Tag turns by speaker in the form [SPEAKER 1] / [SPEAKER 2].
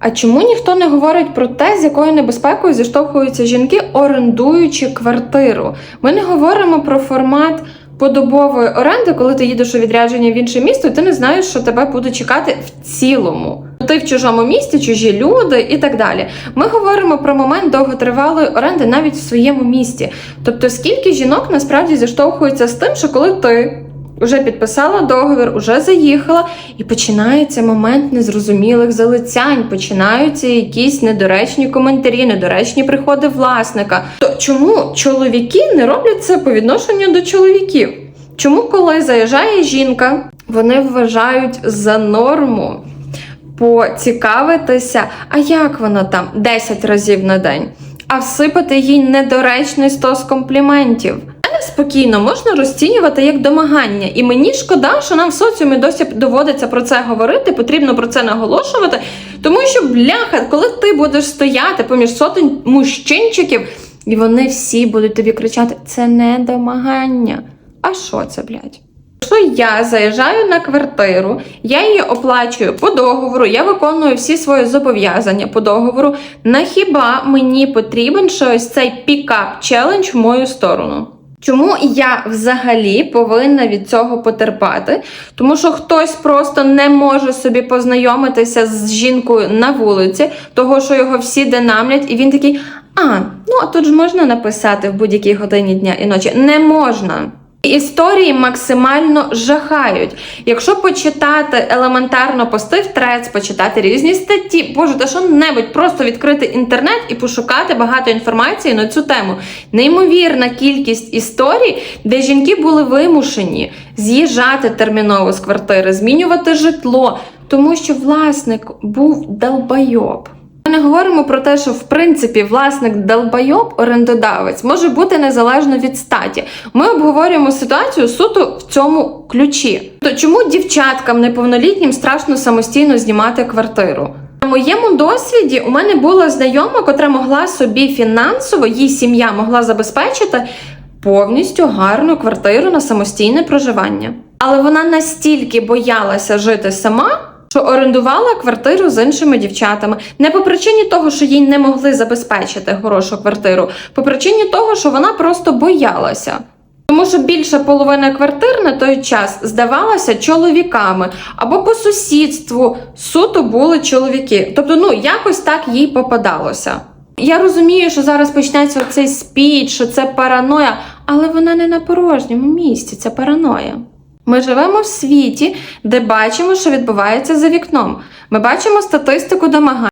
[SPEAKER 1] А чому ніхто не говорить про те, з якою небезпекою зіштовхуються жінки, орендуючи квартиру? Ми не говоримо про формат подобової оренди, коли ти їдеш у відрядження в інше місто, і ти не знаєш, що тебе буде чекати в цілому. Ти в чужому місті, чужі люди і так далі. Ми говоримо про момент довготривалої оренди навіть в своєму місті. Тобто, скільки жінок насправді зіштовхуються з тим, що коли ти вже підписала договір, уже заїхала, і починається момент незрозумілих залицянь, починаються якісь недоречні коментарі, недоречні приходи власника. То чому чоловіки не роблять це по відношенню до чоловіків? Чому, коли заїжджає жінка, вони вважають за норму поцікавитися, а як вона там 10 разів на день, а всипати їй недоречний стос компліментів. Спокійно можна розцінювати як домагання, і мені шкода, що нам в соціумі досі доводиться про це говорити, потрібно про це наголошувати. Тому що, бляха, коли ти будеш стояти поміж сотень мужчинчиків, і вони всі будуть тобі кричати: це не домагання. А що це, блядь? Якщо я заїжджаю на квартиру, я її оплачую по договору, я виконую всі свої зобов'язання по договору. На хіба мені потрібен ще ось цей пікап челендж в мою сторону? Чому я взагалі повинна від цього потерпати? Тому що хтось просто не може собі познайомитися з жінкою на вулиці, того що його всі динамлять, і він такий: а, ну а тут ж можна написати в будь-якій годині дня і ночі. Не можна. Історії максимально жахають. Якщо почитати елементарно пости в трец, почитати різні статті, боже, та що-небудь, просто відкрити інтернет і пошукати багато інформації на цю тему. Неймовірна кількість історій, де жінки були вимушені з'їжджати терміново з квартири, змінювати житло, тому що власник був долбайоб. Ми не говоримо про те, що в принципі власник долбайоб, орендодавець, може бути незалежно від статі. Ми обговорюємо ситуацію суто в цьому ключі. То чому дівчаткам неповнолітнім страшно самостійно знімати квартиру? На моєму досвіді у мене була знайома, котра могла собі фінансово, її сім'я могла забезпечити повністю гарну квартиру на самостійне проживання. Але вона настільки боялася жити сама що орендувала квартиру з іншими дівчатами не по причині того, що їй не могли забезпечити хорошу квартиру, по причині того, що вона просто боялася. Тому що більша половина квартир на той час здавалася чоловіками або по сусідству суто були чоловіки. Тобто, ну якось так їй попадалося. Я розумію, що зараз почнеться цей спіч, що це параноя, але вона не на порожньому місці, це параноя. Ми живемо в світі, де бачимо, що відбувається за вікном. Ми бачимо статистику домагань.